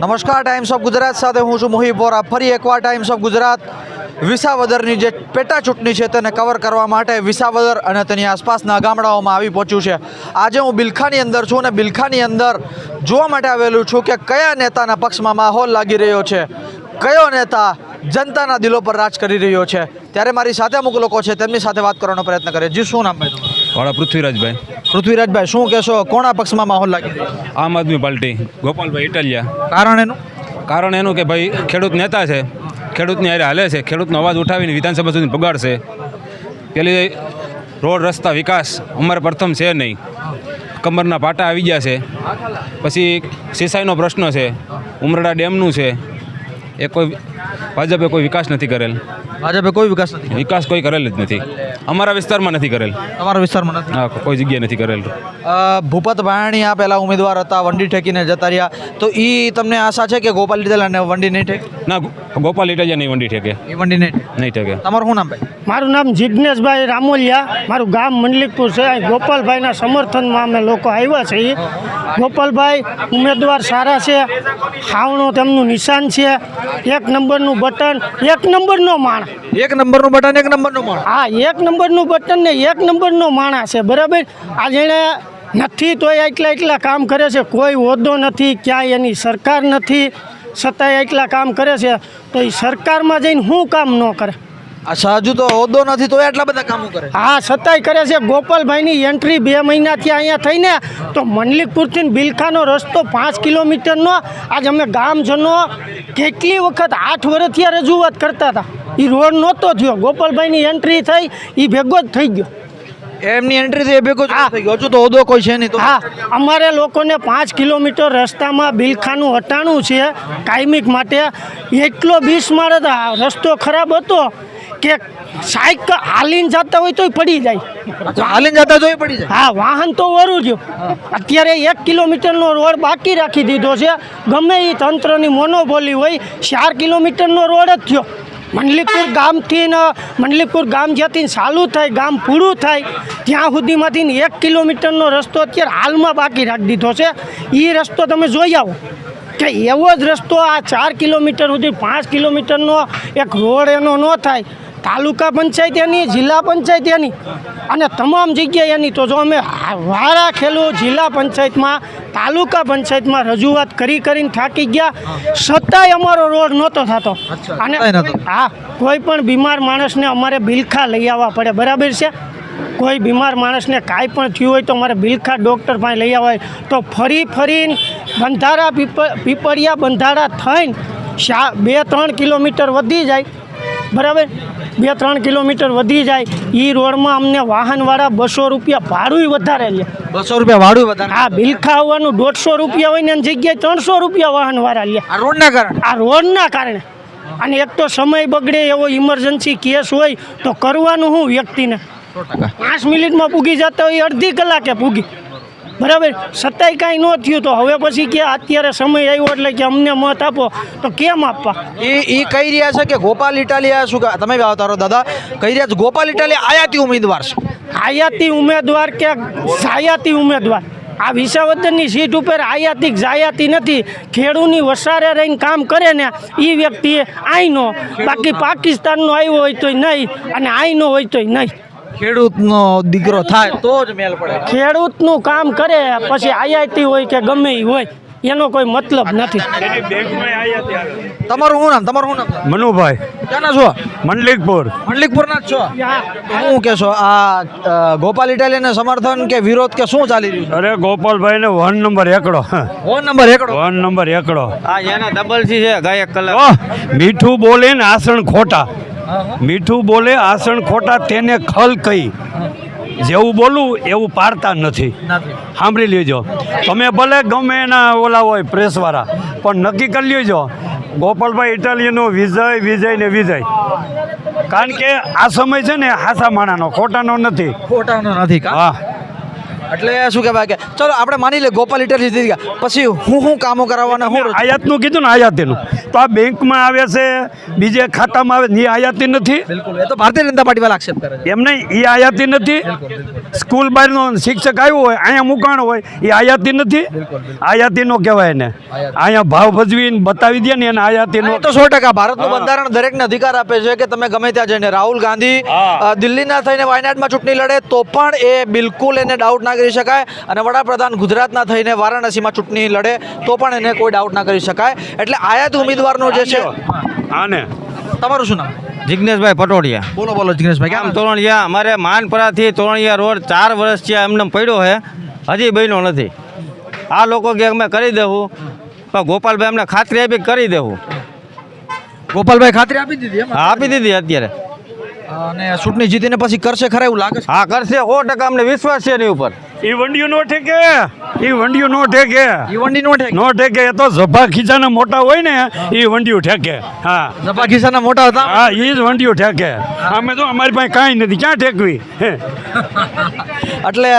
નમસ્કાર times of Gujarat સાથે હું છું મોહિબ બોરા ફરી એકવાર ટાઈમ્સ ઓફ ગુજરાત વિસાવદરની જે પેટા ચૂંટણી છે તેને કવર કરવા માટે વિસાવદર અને તેની આસપાસના ગામડાઓમાં આવી પહોંચ્યું છે. આજે હું બિલખાની અંદર છું અને બિલખાની અંદર જોવા માટે આવેલું છું કે કયા નેતાના પક્ષમાં માહોલ લાગી રહ્યો છે. કયો નેતા જનતાના દિલો પર રાજ કરી રહ્યો છે. ત્યારે મારી સાથે અમુક લોકો છે તેમની સાથે વાત કરવાનો પ્રયત્ન કરે જી શું નામ ભાઈ તમારું? વાળા પૃથ્વીરાજભાઈ. પૃથ્વીરાજભાઈ શું કહેશો? કોના પક્ષમાં માહોલ લાગી આમ આદમી પાર્ટી ગોપાલભાઈ ઇટાલિયા. કારણ એનું? કારણ એનું કે ભાઈ ખેડૂત નેતા છે. ખેડૂતની હારે હાલે છે. ખેડૂતનો અવાજ ઉઠાવીને વિધાનસભા સુધી પગાડશે. પેલી રોડ રસ્તા વિકાસ અમારે પ્રથમ છે નહીં. કમરના પાટા આવી ગયા છે. પછી સિંચાઈનો પ્રશ્ન છે. ઉમરડા ડેમનું છે. એ કોઈ ભાજપે કોઈ વિકાસ નથી કરેલ. ભાજપે કોઈ વિકાસ નથી વિકાસ કોઈ કરેલ જ નથી. અમારા વિસ્તારમાં નથી કરેલ. અમારા વિસ્તારમાં નથી. હા કોઈ જગ્યાએ નથી કરેલ. ભૂપત ભાયાણી આ પહેલા ઉમેદવાર હતા વંડી ઠેકીને જતા રહ્યા. તો એ તમને આશા છે કે ગોપાલ લીધેલા અને વંડી નહીં ઠેક? ના ગોપાલ ઇટાલિયા નહીં વંડી ઠેકે. એ વંડી નહીં નહીં ઠેકે. તમારું શું નામ ભાઈ? મારું નામ જિજ્ઞેશભાઈ રામોલિયા. મારું ગામ મંડલિકપુર છે. અહીં ગોપાલભાઈના સમર્થનમાં અમે લોકો આવ્યા છીએ. ગોપાલભાઈ ઉમેદવાર સારા છે. હાવણો તેમનું નિશાન છે. એક નંબરનું બટન એક નંબરનો માણસ. એક નંબરનું બટન એક નંબરનું માણ હા એક નંબરનું બટન ને એક નંબરનો માણસ છે બરાબર? આ જેણે નથી તોય એટલા એટલા કામ કરે છે કોઈ હોદ્દો નથી ક્યાંય એની સરકાર નથી છતાંય એટલા કામ કરે છે. તો એ સરકારમાં જઈને શું કામ ન કરે? અચ્છા હજુ તો હોદ્દો નથી તો એટલા બધા કામો કરે. હા સતાય કરે છે. ગોપાલભાઈની એન્ટ્રી બે મહિનાથી અહીંયા થઈને તો મંડલિકપુરથી બિલખાનો રસ્તો પાંચ કિલોમીટરનો. આજ અમે ગામજનો કેટલી વખત આઠ વર્ષથી આ રજૂઆત કરતા હતા. એ રોડ નહોતો થયો. ગોપાલભાઈની એન્ટ્રી થઈ એ ભેગો જ થઈ ગયો. એમની એન્ટ્રી થઈ ભેગો જ. થઈ ગયો. હજુ તો હોદો કોઈ છે નહીં તો. હા અમારે લોકોને પાંચ કિલોમીટર રસ્તામાં બિલખાનું હટાણું છે કાયમિક માટે. એટલો બીસ હતા. રસ્તો ખરાબ હતો. કે સાયકલ હાલીને જતા હોય તોય પડી જાય. હાલીને જતા તોય પડી જાય? હા વાહન તો વરું જ. અત્યારે એક કિલોમીટરનો રોડ બાકી રાખી દીધો છે. ગમે એ તંત્રની મોનોબોલી હોય ચાર કિલોમીટરનો રોડ જ થયો. મંડલીપુર ગામથી ને મંડલીપુર ગામ જ્યાંથી ચાલુ થાય ગામ પૂરું થાય ત્યાં સુધીમાંથી એક કિલોમીટરનો રસ્તો અત્યારે હાલમાં બાકી રાખી દીધો છે. એ રસ્તો તમે જોઈ આવો. કે એવો જ રસ્તો આ ચાર કિલોમીટર સુધી પાંચ કિલોમીટરનો એક રોડ એનો ન થાય. તાલુકા પંચાયત એની જિલ્લા પંચાયત એની. અને તમામ જગ્યાએ એની. તો જો અમે વારા ખેલું જિલ્લા પંચાયતમાં તાલુકા પંચાયતમાં રજૂઆત કરી કરીને થાકી ગયા. છતાંય અમારો રોડ નહોતો થતો. અને હા કોઈ પણ બીમાર માણસને અમારે બિલખા લઈ આવવા પડે. બરાબર છે? કોઈ બીમાર માણસને કાંઈ પણ થયું હોય તો અમારે બિલખા ડૉક્ટર પાસે લઈ આવવા હોય. તો ફરી ફરીને બંધારા પીપ પીપળિયા બંધારા થઈને શા બે ત્રણ કિલોમીટર વધી જાય. બરાબર? બે ત્રણ કિલોમીટર વધી જાય એ રોડમાં અમને વાહનવાળા બસો રૂપિયા ભાડું વધારે લે. બસો રૂપિયા ભાડું વધારે આ બિલખા આવવાનું દોઢસો રૂપિયા હોય ને એની જગ્યાએ ત્રણસો રૂપિયા વાહનવાળા લે. આ રોડના કારણે? આ રોડના કારણે. અને એક તો સમય બગડે એવો ઇમરજન્સી કેસ હોય તો કરવાનું શું વ્યક્તિને. પાંચ મિનિટમાં પૂગી જતા હોય એ અડધી કલાકે પૂગી. બરાબર? સત્તાય કાંઈ ન થયું તો હવે પછી કે અત્યારે સમય આવ્યો એટલે કે અમને મત આપો તો કેમ આપવા? એ એ કહી રહ્યા છે કે ગોપાલ ઇટાલિયા શું તમે આવતા દાદા. કહી રહ્યા છે ગોપાલ ઇટાલિયા આયાતી ઉમેદવાર છે. આયાતી ઉમેદવાર કે જાયાતી ઉમેદવાર? આ વિસાવદનની સીટ ઉપર આયાતી જાયાતી નથી. ખેડૂની વસારે રહીને કામ કરે ને એ વ્યક્તિએ આઈનો બાકી પાકિસ્તાનનો આવ્યો હોય તોય નહીં અને આઈનો હોય તોય નહીં. ખેડૂતનો દીકરો થાય તો જ મેલ પડે. ખેડૂતનું કામ કરે પછી આઈઆઈટી હોય કે ગમે એ હોય એનો કોઈ મતલબ નથી. તમારું શું નામ? તમારું શું નામ? મનુભાઈ. ક્યાંના છો? મંડલિકપુર મંડલિકપુરના જ છો? શું કહેશો આ ગોપાલ ઇટાલિયાને સમર્થન કે વિરોધ કે શું ચાલી રહ્યું અરે ગોપાલભાઈ ને વન નંબર એકડો. વન નંબર એકડો? વન નંબર એકડો. આ એના ડબલ સી છે ગાયક કલાક મીઠું બોલે ને આસણ ખોટા. મીઠું બોલે આસણ ખોટા તેને ખલ કહી. જેવું બોલું એવું પાડતા નથી. સાંભળી લેજો. તમે ભલે ગમે એના ઓલા હોય પ્રેસવાળા પણ નક્કી કરી લેજો. ગોપાલભાઈ ઇટાલિયનો વિજય વિજય ને વિજય. કારણ કે આ સમય છે ને હાસા માણાનો ખોટાનો નથી. ખોટાનો નથી હા. એટલે શું કહેવાય કે ચલો આપણે માની લે ગોપાલ ઇટાલી જીતી ગયા. પછી હું હું કામો કરાવવાના હું આયાતનું કીધું ને આયાતીનું. તો આ બેંકમાં આવે છે બીજે ખાતામાં આવે છે એ આયાતી નથી. બિલકુલ. એ તો ભારતીય જનતા પાર્ટી વાળા આક્ષેપ કરે છે. એમ નહીં એ આયાતી નથી. સ્કૂલ બહારનો શિક્ષક આવ્યો હોય અહીંયા મુકાણ હોય એ આયાતી નથી. આયાતી નો કહેવાય ને અહીંયા ભાવ ભજવીને બતાવી દે ને એને આયાતી નો. તો સો ટકા ભારતનું બંધારણ દરેકને અધિકાર આપે છે કે તમે ગમે ત્યાં જઈને રાહુલ ગાંધી દિલ્હીના થઈને વાયનાડમાં ચૂંટણી લડે તો પણ એ બિલકુલ એને ડાઉટ ના કરી શકાય અને વડાપ્રધાન ગુજરાતના થઈને વારાણસીમાં ચૂંટણી લડે તો પણ એને કોઈ ડાઉટ ના કરી શકાય. એટલે આયાત ઉમેદવારનો જે છે? આને. તમારું શું નામ? જિગ્નેશભાઈ પટોડિયા બોલો બોલો જિગ્નેશભાઈ આમ કેમ તોરણિયા અમારે માનપરાથી તોરણિયા રોડ ચાર વર્ષ છે એમને પડ્યો છે. હજી બન્યો નથી. આ લોકો કે અમે કરી દેવું. પણ ગોપાલભાઈ અમને ખાતરી આપી કરી દેવું. ગોપાલભાઈ ખાતરી આપી દીધી હા આપી દીધી અત્યારે. અને ચૂંટણી જીતીને પછી કરશે ખરા એવું લાગે છે? હા કરશે. સો ટકા અમને વિશ્વાસ છે એની ઉપર. એ વંડિયું નો ઠેકે. એ વંડિયું નો ઠેકે. ઈવંડી નો ઠેક? નો ઠેકે. એ તો ઝભા ખીચાના મોટા હોય ને એ વંડિયું ઠેકે. હા. ઝભા ખીચાના મોટા હતા? હા એ જ વંડિયું ઠેકે. અમે તો અમારી પાસે કાંઈ નથી. ક્યાં ઠેકવી? એટલે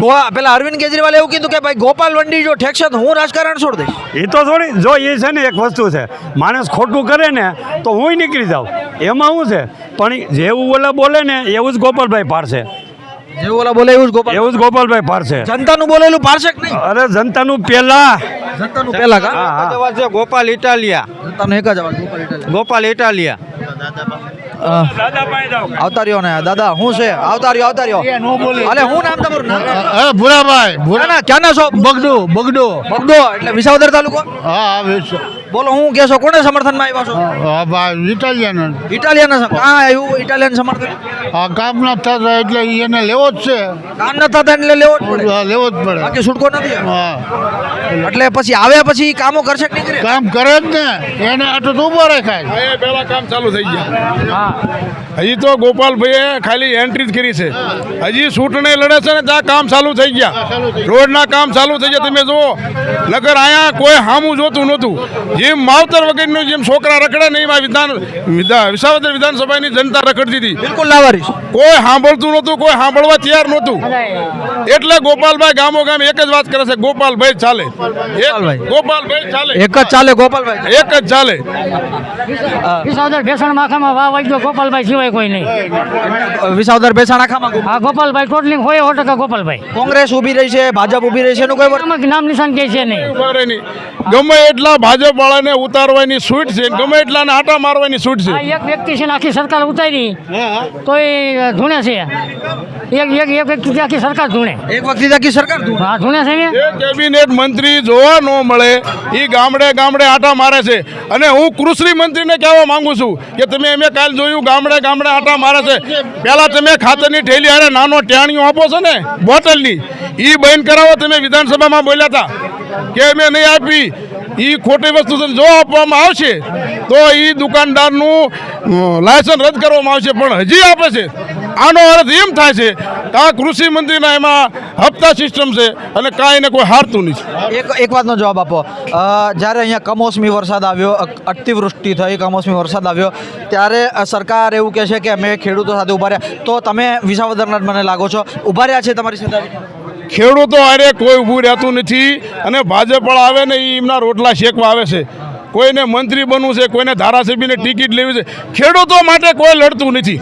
ગોવા પેલા અરવિંદ કેજરીવાલે એવું કીધું કે ભાઈ ગોપાલ વંડી જો ઠેકશે તો હું રાજકારણ છોડ દઈશ. એ તો થોડી જો એ છે ને એક વસ્તુ છે. માણસ ખોટું કરે ને તો હું નીકળી જાઉં. એમાં શું છે? પણ ઈ જેવું ઓલા બોલે ને એવું જ ગોપાલભાઈ પાડશે. જેવું ઓલા બોલે એવું જ ગોપાલ. એવું જ ગોપાલભાઈ પાડશે જનતાનું બોલેલું પારશે કે નહીં? અરે જનતાનું પેલા. જનતાનું પહેલા કા? હા, હા. છે ગોપાલ ઇટાલિયા. જનતાનું એક જ અવાજ ગોપાલ ઇટાલિયા. ગોપાલ ઇટાલિયા. આવતા રહ્યો ને દાદા હું છે? આવતા રહ્યો આવતા રહ્યો અલે હું નામ તમારું? અરે ભૂરાભાઈ ક્યાંના ક્યાંના છો? બગડો બગડો. બગડો એટલે વિસાવદર તાલુકો? હા હા બોલો હું કહેશો કોને સમર્થનમાં આવ્યા છો? હા ભાઈ ઇટાલિયન ઇટાલિયન કાં આવ્યું ઇટાલિયન સમર્થન. આ કામ ના થતા એટલે એને લેવો જ છે. કામ ન થતા એટલે લેવો જ પડે. હા, લેવો જ પડે. બાકી છૂટકો નથી. હા. એટલે પછી આવ્યા પછી કામો કરશે કે નહીં કરે? કામ કરે જ ને. એને આટલું તો ઊભો રાખાય. એ પહેલા કામ ચાલુ થઈ ગયા. હજી તો ગોપાલભાઈએ ખાલી એન્ટ્રી જ કરી છે. હજી ચૂંટણી લડે છે ને ત્યાં કામ ચાલુ થઈ ગયા. રોડના કામ ચાલુ થઈ ગયા. તમે જુઓ નગર અહીંયા કોઈ હામું જોતું નહોતું. જેમ માવતર વગરનું જેમ છોકરા રખડે ને એમાં વિધાન વિધા વિસાવદર વિધાનસભાની જનતા રખડતી હતી. બિલકુલ લાવારી કોઈ સાંભળતું નહોતું કોઈ સાંભળવા તૈયાર નહોતું. એટલે ગોપાલભાઈ ગામો ગામ એક જ વાત કરે છે ગોપાલભાઈ ચાલે. ગોપાલભાઈ. ગોપાલભાઈ ચાલે. એક જ ચાલે ગોપાલભાઈ. એક જ ચાલે. વિસાવદર ભેસણ માખામાં વાહ વાગ્યો ગોપાલભાઈ સિવાય કોઈ નહીં. વિસાવદર બેસાણ આખામાં હા ગોપાલભાઈ ટોટલિંગ હોય સો ટકા ગોપાલભાઈ. કોંગ્રેસ ઊભી રહી છે ભાજપ ઊભી રહી છે એનું કોઈ નામ નિશાન કે છે નહીં. ઊભા નહીં. ગમે એટલા ભાજપ વાળાને ઉતારવાની છૂટ છે ગમે એટલાને આટા મારવાની છૂટ છે. એક વ્યક્તિ છે આખી સરકાર ઉતારી તો એ ધૂણે છે. એક એક એક વ્યક્તિ આખી સરકાર ધૂણે. એક વ્યક્તિ આખી સરકાર હા ધૂણે છે ને? કેબિનેટ મંત્રી જોવા ન મળે એ ગામડે ગામડે આટા મારે છે. અને હું કૃષિ મંત્રીને કહેવા માંગુ છું કે તમે અમે કાલ જોયું ગામડે ગામડે આટા મારે છે. પહેલાં તમે ખાતરની ઠેલી હારે નાનો ટેણીઓ આપો છો ને બોટલની. એ બંધ કરાવો તમે વિધાનસભામાં બોલ્યા હતા. કે અમે નહીં આપી. એ ખોટી વસ્તુ જો આપવામાં આવશે તો એ દુકાનદારનું લાયસન્સ રદ કરવામાં આવશે. પણ હજી આપે છે. આનો અર્થ એમ થાય છે કે આ કૃષિ મંત્રીના એમાં હપ્તા સિસ્ટમ છે અને કાંઈ ને કોઈ હારતું નથી એક એક વાતનો જવાબ આપો. જ્યારે અહીંયા કમોસમી વરસાદ આવ્યો અતિવૃષ્ટિ થઈ, કમોસમી વરસાદ આવ્યો, ત્યારે સરકાર એવું કહે છે કે અમે ખેડૂતો સાથે ઊભા રહ્યા. તો તમે વિસાવદરના જ મને લાગો છો. ઊભા રહ્યા છે તમારી સાથે? ખેડૂતો અરે કોઈ ઊભું રહેતું નથી અને ભાજપ આવે ને એ એમના રોટલા શેકવા આવે છે. કોઈને મંત્રી બનવું છે કોઈને ધારાસભ્યની ટિકિટ લેવી છે. ખેડૂતો માટે કોઈ લડતું નથી.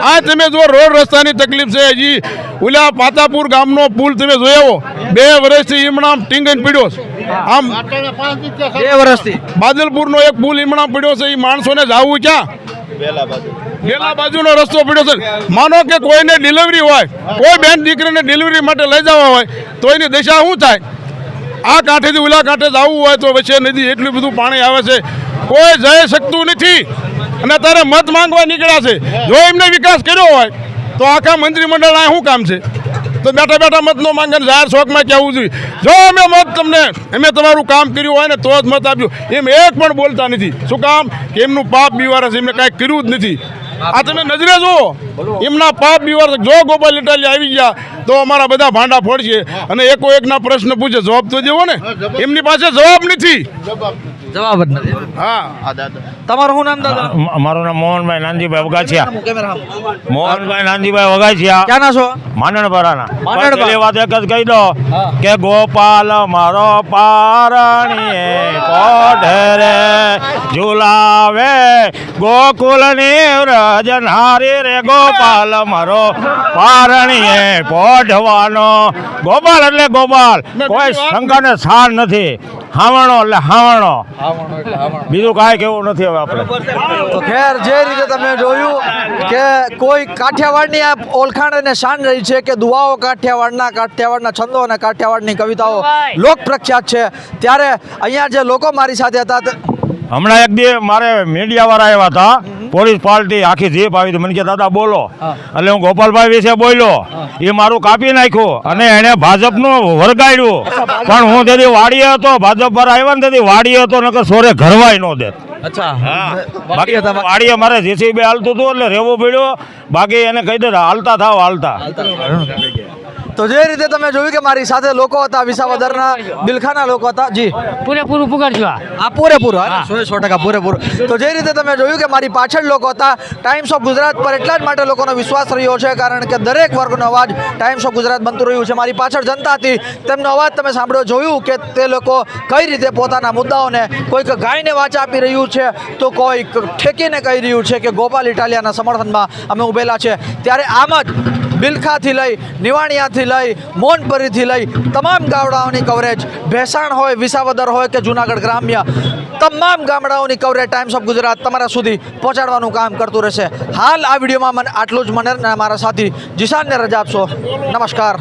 આ તમે જો રોડ રસ્તાની તકલીફ છે. હજી ઓલા પાતાપુર ગામનો પુલ તમે જોયો? બે વર્ષથી ઈમણામ ટીંગન પીડ્યો છે. આમ બે વર્ષથી. બાદલપુરનો એક પુલ ઈમણામ પડ્યો છે. એ માણસોને જાવું ક્યાં? બેલા બાજુનો રસ્તો પડ્યો છે. માનો કે કોઈને ડિલિવરી હોય, કોઈ બેન દીકરીને ડિલિવરી માટે લઈ જવા હોય, તો એની દશા શું થાય? આ કાંઠેથી ઉલા કાંઠે જવું હોય તો વચ્ચે નદી એટલું બધું પાણી આવે છે. કોઈ જઈ શકતું નથી. અને તારે મત માંગવા નીકળ્યા છે. જો એમને વિકાસ કર્યો હોય, તો આખા મંત્રીમંડળ આ શું કામ છે? તો બેઠા બેઠા મત નો માંગે જાહેર શોખમાં કહેવું જોઈએ? જો અમે મત તમને, અમે તમારું કામ કર્યું હોય ને તો જ મત આપ્યું. એમ એક પણ બોલતા નથી. શું કામ? કે એમનું પાપ બીવારે છે. એમને કાંઈ કર્યું જ નથી. આ તમે નજરે જુઓ. એમના પાપ બીવાર જો ગોપાલ ઇટાલી આવી ગયા તો અમારા બધા ભાંડા ફોડશે. અને એકો એકના પ્રશ્ન પૂછે જવાબ તો દેવો ને? એમની પાસે જવાબ નથી. જવાબ જ નથી. હા. તમારું શું નામ દાદા? મારું નામ મોહનભાઈ નાનજીભાઈ વગાસિયા મોહનભાઈ નાનજીભાઈ વગાસિયા ક્યાં ના છો? માંડણપરાના માનણપરા વાત એક જ કહી દો કે ગોપાલ મારો પારણીએ કોઢે રે ઝુલાવે. ગોકુલની વ્રજનહારી રે ગોપાલ મારો પારણીએ પોઢવાનો ગોપાલ એટલે ગોપાલ. કોઈ શંકાને સાર નથી. હાવણો એટલે હાવણો. બીજું કાંઈ કેવું નથી હવે આપણે. તો ખેર જે રીતે તમે જોયું કે કોઈ કાઠિયાવાડની આ ઓળખાણ અને શાન રહી છે કે દુવાઓ કાઠિયાવાડના કાઠિયાવાડના છંદો અને કાઠિયાવાડની કવિતાઓ લોક પ્રખ્યાત છે ત્યારે અહીંયા જે લોકો મારી સાથે હતા હમણાં એક દી મારે મીડિયાવાળા આવ્યા હતા. પોલીસ પાર્ટી આખી જીપ આવી હતી. મને કે દાદા બોલો. એટલે હું ગોપાલભાઈ વિશે બોલ્યો. એ મારું કાપી નાખ્યું અને એણે ભાજપનું વરગાડ્યું. પણ હું તેથી વાડીએ હતો ભાજપ પર આવ્યો ને તેથી વાડીએ હતો નકર સોરે ઘરવાય ન દે વાડીએ મારે જેસીબી હાલતું હતું એટલે રહેવું પડ્યું. બાકી એને કહી દે હાલતા થાવ હાલતા. તો જે રીતે તમે જોયું કે મારી સાથે લોકો હતા વિસાવદરના બિલખાના લોકો હતા જી. પૂરેપૂરું પુગાડજો આ. પૂરેપૂરું સો સો ટકા પૂરેપૂરું. તો જે રીતે તમે જોયું કે મારી પાછળ લોકો હતા ટાઈમ્સ ઓફ ગુજરાત પર એટલા જ માટે લોકોનો વિશ્વાસ રહ્યો છે કારણ કે દરેક વર્ગનો અવાજ ટાઈમ્સ ઓફ ગુજરાત બનતું રહ્યું છે. મારી પાછળ જનતા હતી તેમનો અવાજ તમે સાંભળ્યો જોયું કે તે લોકો કઈ રીતે પોતાના મુદ્દાઓને કોઈક ગાયને વાચા આપી રહ્યું છે તો કોઈક ઠેકીને કહી રહ્યું છે કે ગોપાલ ઇટાલિયાના સમર્થનમાં અમે ઉભેલા છે. ત્યારે આમ જ બિલખાથી લઈ નિવાણિયાથી લઈ મોનપરીથી લઈ. તમામ ગામડાઓની કવરેજ ભેસાણ હોય, વિસાવદર હોય કે જુનાગઢ ગ્રામ્ય, તમામ ગામડાઓની કવરેજ ટાઈમ્સ ઓફ ગુજરાત તમારા સુધી પહોંચાડવાનું કામ કરતું રહેશે. હાલ આ વિડીયોમાં મને આટલું જ, મને મારા સાથી જીશાનને રજા આપશો. નમસ્કાર.